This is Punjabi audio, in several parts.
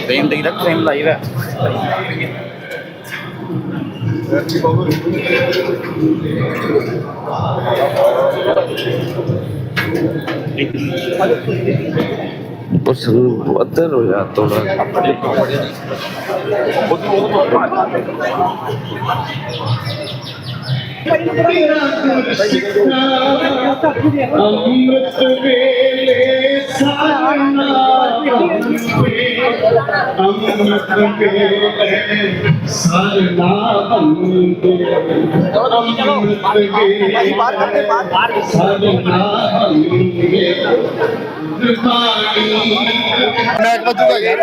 ਟ੍ਰੇਨ ਦੇਈਦਾ ਟ੍ਰੇਨ ਲਾਈਵ ਹੈ। ਉਸ ਨੂੰ ਅੱਧਰ ਹੋ ਜਾ ਥੋੜਾ ਅੰਮ੍ਰਿਤ ਵੇਲੇ ਸਾਰਨਾ ਅੰਮ੍ਰਿਤ ਵੇਲੇ ਸਰਨਾ ਬੰਦੇ ਅੰਮ੍ਰਿਤ ਵੇਲੇ ਸਰਨਾ ਬੰਦੇ ਰੁਪਾਣੀ ਮੈਚ ਵੱਜੂਗਾ ਯਾਰ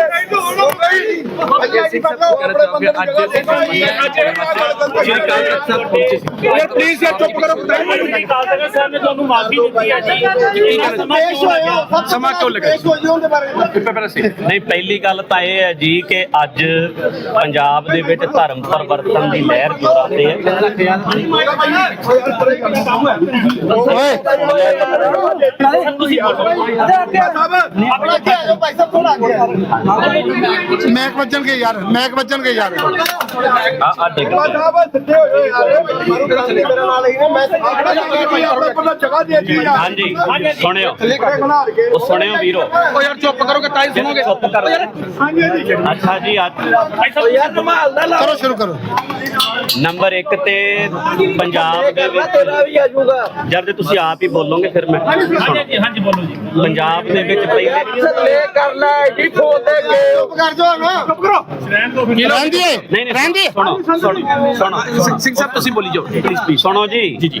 ਯਾਰ ਪਲੀਜ਼ ਯਾਰ ਚੁੱਪ ਕਰੋ। ਅਕਾਲ ਤਖਤ ਸਾਹਿਬ ਨੇ ਤੁਹਾਨੂੰ ਮਾਫੀ ਦਿੱਤੀ ਹੈ ਜੀ ਸਮਾਂ ਕਿਉਂ ਲੱਗਾ ਨਹੀਂ ਪਹਿਲੀ ਗੱਲ ਤਾਂ ਇਹ ਹੈ ਜੀ ਕਿ ਅੱਜ ਪੰਜਾਬ ਦੇ ਵਿੱਚ ਧਰਮ ਪਰਿਵਰਤਨ ਦੀ ਲਹਿਰ ਜੋਰਾਂ ਤੇ ਹੈ। ਮੈਚ ਵੱਜਣਗੇ ਯਾਰ ਮੈਚ ਵੱਜਣਗੇ ਯਾਰ ਆ ਆ ਡਿੱਗ ਪਿਆ। ਹਾਂਜੀ। ਸੁਣਿਓ। ਉਹ ਸੁਣਿਓ ਵੀਰੋ। ਓ ਯਾਰ ਚੁੱਪ ਕਰੋਗੇ ਤਾਂ ਹੀ ਸੁਣੋਗੇ। ਚੁੱਪ ਕਰ ਅੱਛਾ ਜੀ ਅੱਜ। ਕਰੋ ਸ਼ੁਰੂ ਕਰੋ। ਨੰਬਰ 1 ਤੇ ਪੰਜਾਬ ਦੇ ਵਿੱਚ ਜਦ ਤੇ ਤੁਸੀਂ ਆਪ ਹੀ ਬੋਲੋਗੇ ਫਿਰ ਮੈਂ ਹਾਂਜੀ ਹਾਂਜੀ ਬੋਲੋ ਜੀ। ਪੰਜਾਬ ਦੇ ਵਿੱਚ ਪਹਿਲੇ ਚੁੱਪ ਕਰ ਜਾਓ ਨਾ ਚੁੱਪ ਕਰੋ। ਰਹਿੰਦੀ ਨਹੀਂ ਨਹੀਂ ਰਹਿੰਦੀ ਸੁਣੋ ਸੁਣੋ ਸੁਣੋ। ਸਿੰਘ ਸਾਹਿਬ ਤੁਸੀਂ ਬੋਲੀ ਜਾਓ ਪਲੀਜ਼ ਪਲੀਜ਼ ਸੁਣੋ ਜੀ। ਜੀ ਜੀ।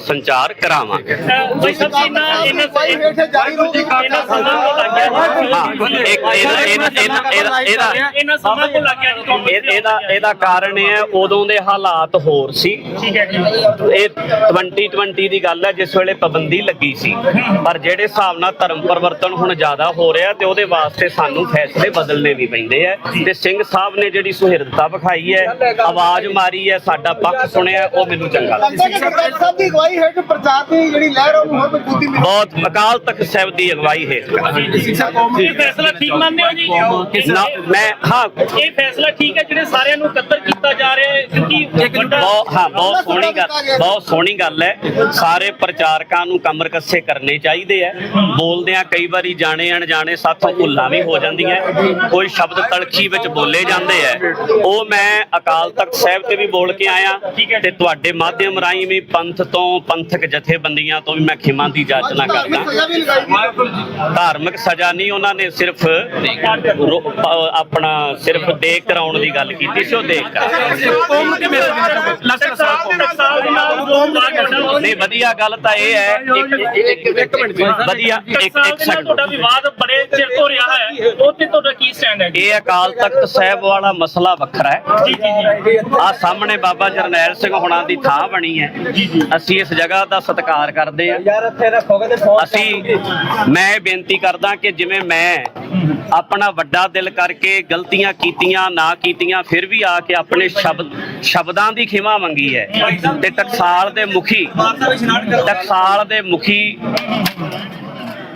ਸੰਚਾਰ ਕਰਾਵਾਂਗੇ। ਭਾਈ ਸਾਹਿਬ ਜੀ ਇਹਨਾਂ ਇਹਨਾਂ ਇਹਨਾਂ ਸਮਾਂ ਕੋ ਲੱਗ ਗਿਆ ਹਾਂ ਇੱਕ ਇਹਦਾ ਇਹਦਾ ਇਹਦਾ ਇਹਦਾ ਇਹਦਾ ਇਹਨਾਂ ਸਮਾਂ ਕੋ ਲੱਗ ਗਿਆ ਜੀ ਤੁਹਾਨੂੰ। ਇਹ- ਇਹਦਾ ਇਹਦਾ ਕਾਰਨ ਇਹ ਹੈ ਉਦੋਂ ਦੇ ਹਾਲਾਤ ਹੋਰ ਸੀ। ਠੀਕ ਹੈ ਜੀ। ਇਹ 2020 ਦੀ ਗੱਲ ਹੈ ਜਿਸ ਵੇਲੇ ਪਾਬੰਦੀ ਲੱਗੀ ਸੀ। ਪਰ ਜਿਹੜੇ ਹਿਸਾਬ ਨਾਲ ਧਰਮ ਪਰਿਵਰਤਨ ਹੁਣ ਜ਼ਿਆਦਾ ਹੋ ਰਿਹਾ ਤੇ ਉਹਦੇ ਵਾਸਤੇ ਸਾਨੂੰ ਫੈਸਲੇ ਬਦਲਣੇ ਵੀ ਪੈਂਦੇ ਆ। ਤੇ ਸਿੰਘ ਸਾਹਿਬ ਨੇ ਜਿਹੜੀ ਸੁਹਿਰਦਤਾ ਵਿਖਾਈ ਹੈ ਆਵਾਜ਼ ਮਾਰੀ ਹੈ ਸਾਡਾ ਪੱਖ ਸੁਣਿਆ ਉਹ ਮੈਨੂੰ ਚੰਗਾ ਅਗਵਾਈ ਹੈ ਕਿ ਪ੍ਰਚਾਰ ਦੀ ਜਿਹੜੀ ਲਹਿਰ ਉਹਨੂੰ ਹੋਰ ਮਜ਼ਬੂਤੀ ਮਿਲੇ। ਬਹੁਤ ਅਕਾਲ ਤਖਤ ਸਾਹਿਬ ਦੀ ਅਗਵਾਈ ਹੈ ਇਹ ਫੈਸਲਾ ਠੀਕ ਮੰਨਦੇ ਹੋ ਜੀ? ਨਾ- ਮੈਂ ਹਾਂ। ਇਹ ਫੈਸਲਾ ਠੀਕ ਹੈ ਜਿਹੜੇ ਸਾਰਿਆਂ ਨੂੰ ਇਕੱਤਰ ਕੀਤਾ ਜਾ ਰਿਹਾ ਹੈ ਕਿਉਂਕਿ ਵੱਡਾ ਬਹੁਤ ਹਾਂ ਬਹੁਤ ਸੋਹਣੀ ਗੱਲ ਬਹੁਤ ਸੋਹਣੀ ਗੱਲ ਹੈ। ਸਾਰੇ ਪ੍ਰਚਾਰਕਾਂ ਨੂੰ ਕਮਰ ਕੱਸੇ ਕਰਨੇ ਚਾਹੀਦੇ ਆ। ਬੋਲਦਿਆਂ ਕਈ ਵਾਰੀ ਜਾਣੇ ਅਣਜਾਣੇ ਸਾਥੋਂ ਭੁੱਲਾਂ ਵੀ ਹੋ ਜਾਂਦੀਆਂ। ਕੋਈ ਸ਼ਬਦ ਤਲਖੀ ਵਿੱਚ ਬੋਲੇ ਜਾਂਦੇ ਆ। ਉਹ ਮੈਂ ਅਕਾਲ ਤਖਤ ਸਾਹਿਬ ਤੇ ਵੀ ਬੋਲ ਕੇ ਆਇਆ ਤੇ ਤੁਹਾਡੇ ਮਾਧਿਅਮ ਰਾਹੀਂ ਵੀ ਪੰਥ ਤੋਂ ਪੰਥਕ ਜਥੇਬੰਦੀਆਂ ਤੋਂ ਵੀ ਮੈਂ ਖਿਮਾ ਦੀ ਜਾਚਨਾ ਕਰਦਾ। ਧਾਰਮਿਕ ਸਜ਼ਾ ਨਹੀਂ ਉਹਨਾਂ ਨੇ ਸਿਰਫ ਆਪਣਾ ਸਿਰਫ ਦੇਖ ਕਰਾਉਣ ਦੀ ਗੱਲ ਕੀਤੀ ਸੀ ਉਹ ਦੇਖ ਟਕਸਾਲ ਦੇ ਨਾਲ ਵਿਰੋਧ ਨਾ ਕਰਨਾ ਨਹੀਂ ਵਧੀਆ ਗੱਲ ਤਾਂ ਇਹ ਹੈ। ਇੱਕ ਇੱਕ ਇੱਕ ਮਿੰਟ ਵਧੀਆ ਇੱਕ ਇੱਕ ਸੈਕਿੰਡ ਤੁਹਾਡਾ ਵਿਵਾਦ ਬੜੇ ਚਿਰ ਤੋਂ ਰਿਹਾ ਹੈ। ਉਹ ਤੇ ਤੁਹਾਡਾ ਕੀ ਸਟੈਂਡ ਹੈ ਇਹ ਅਕਾਲ ਤਖਤ ਸਾਹਿਬ ਵਾਲਾ ਮਸਲਾ ਵੱਖਰਾ ਹੈ। ਜੀ ਜੀ ਜੀ। ਆ ਸਾਹਮਣੇ ਬਾਬਾ ਜਰਨੈਲ ਸਿੰਘ ਹੁਣਾਂ ਦੀ ਥਾਂ ਬਣੀ ਹੈ। ਅਸੀਂ ਇਸ ਜਗ੍ਹਾ ਦਾ ਸਤਿਕਾਰ ਕਰਦੇ ਹਾਂ। ਯਾਰ ਇੱਥੇ ਰੱਖੋਗੇ ਤੇ ਫੋਨ ਅਸੀਂ ਮੈਂ ਇਹ ਬੇਨਤੀ ਕਰਦਾ ਕਿ ਜਿਵੇਂ ਮੈਂ ਆਪਣਾ ਵੱਡਾ ਦਿਲ ਕਰਕੇ ਗਲਤੀਆਂ ਕੀਤੀਆਂ ਨਾ ਕੀਤੀਆਂ ਫਿਰ ਵੀ ਆ ਕੇ ਆਪਣੇ ਸ਼ਬਦ ਸ਼ਬਦਾਂ ਦੀ ਖਿਮਾ ਮੰਗੀ ਹੈ। ਤੇ ਟਕਸਾਲ ਦੇ ਮੁਖੀ ਟਕਸਾਲ ਦੇ ਮੁਖੀ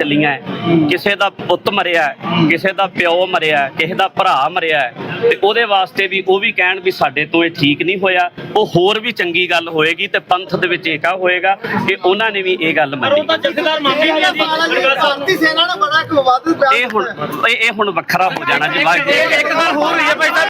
ਚੱਲੀਆਂ ਹੈ, ਕਿਸੇ ਦਾ ਪੁੱਤ ਮਰਿਆ ਹੈ, ਕਿਸੇ ਦਾ ਪਿਓ ਮਰਿਆ ਹੈ, ਕਿਸੇ ਦਾ ਭਰਾ ਮਰਿਆ ਹੈ, ਤੇ ਉਹਦੇ ਵਾਸਤੇ ਵੀ ਉਹ ਵੀ ਕਹਿਣ ਵੀ ਸਾਡੇ ਤੋਂ ਇਹ ਠੀਕ ਨਹੀਂ ਹੋਇਆ। ਉਹ ਹੋਰ ਵੀ ਚੰਗੀ ਗੱਲ ਹੋਏਗੀ ਤੇ ਪੰਥ ਦੇ ਵਿੱਚ ਏਕਾ ਹੋਏਗਾ ਕਿ ਉਹਨਾਂ ਨੇ ਵੀ ਇਹ ਗੱਲ ਮੰਨੀ। ਇਹ ਹੁਣ ਇਹ ਹੁਣ ਵੱਖਰਾ ਹੋ ਜਾਣਾ ਜੀ ਬਾਅਦ ਇੱਕ ਗੱਲ ਹੋਰ ਹੋਈ ਹੈ ਭਾਈ ਸਾਹਿਬ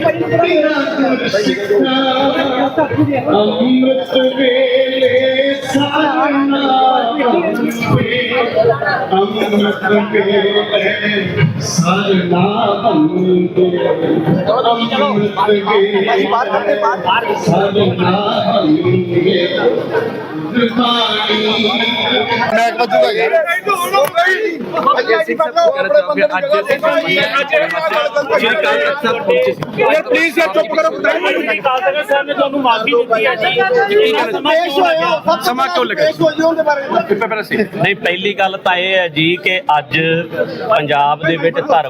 ਅੰਮ੍ਰਿਤ ਵੇਲੇ ਸਾਰਨਾ ਅੰਮ੍ਰਿਤ ਵੇਲੇ ਸਾਰਨਾ ਬੰਦੇ ਅੰਮ੍ਰਿਤ ਵੇਲੇ ਸਾਰਨਾ ਬੰਦੇ ਮੈਚ ਵੱਜੂਗਾ ਯਾਰ ਯਾਰ ਪਲੀਜ਼ ਯਾਰ ਚੁੱਪ ਕਰੋ। ਕਾਲ ਤਖਤ ਸਾਹਿਬ ਨੇ ਤੁਹਾਨੂੰ ਮਾਫੀ ਦਿੱਤੀ ਹੈ ਜੀ। ਪੇਸ਼ ਹੋਇਆ ਸਮਾਂ ਕਿਉਂ ਲੱਗਾ ਪੇਸ਼ ਹੋਇਆ ਉਹਦੇ ਬਾਰੇ। ਨਹੀਂ ਪਹਿਲੀ ਗੱਲ ਤਾਂ ਇਹ ਹੈ ਜੀ ਕਿ ਅੱਜ ਪੰਜਾਬ ਦੇ ਵਿੱਚ ਧਰਮ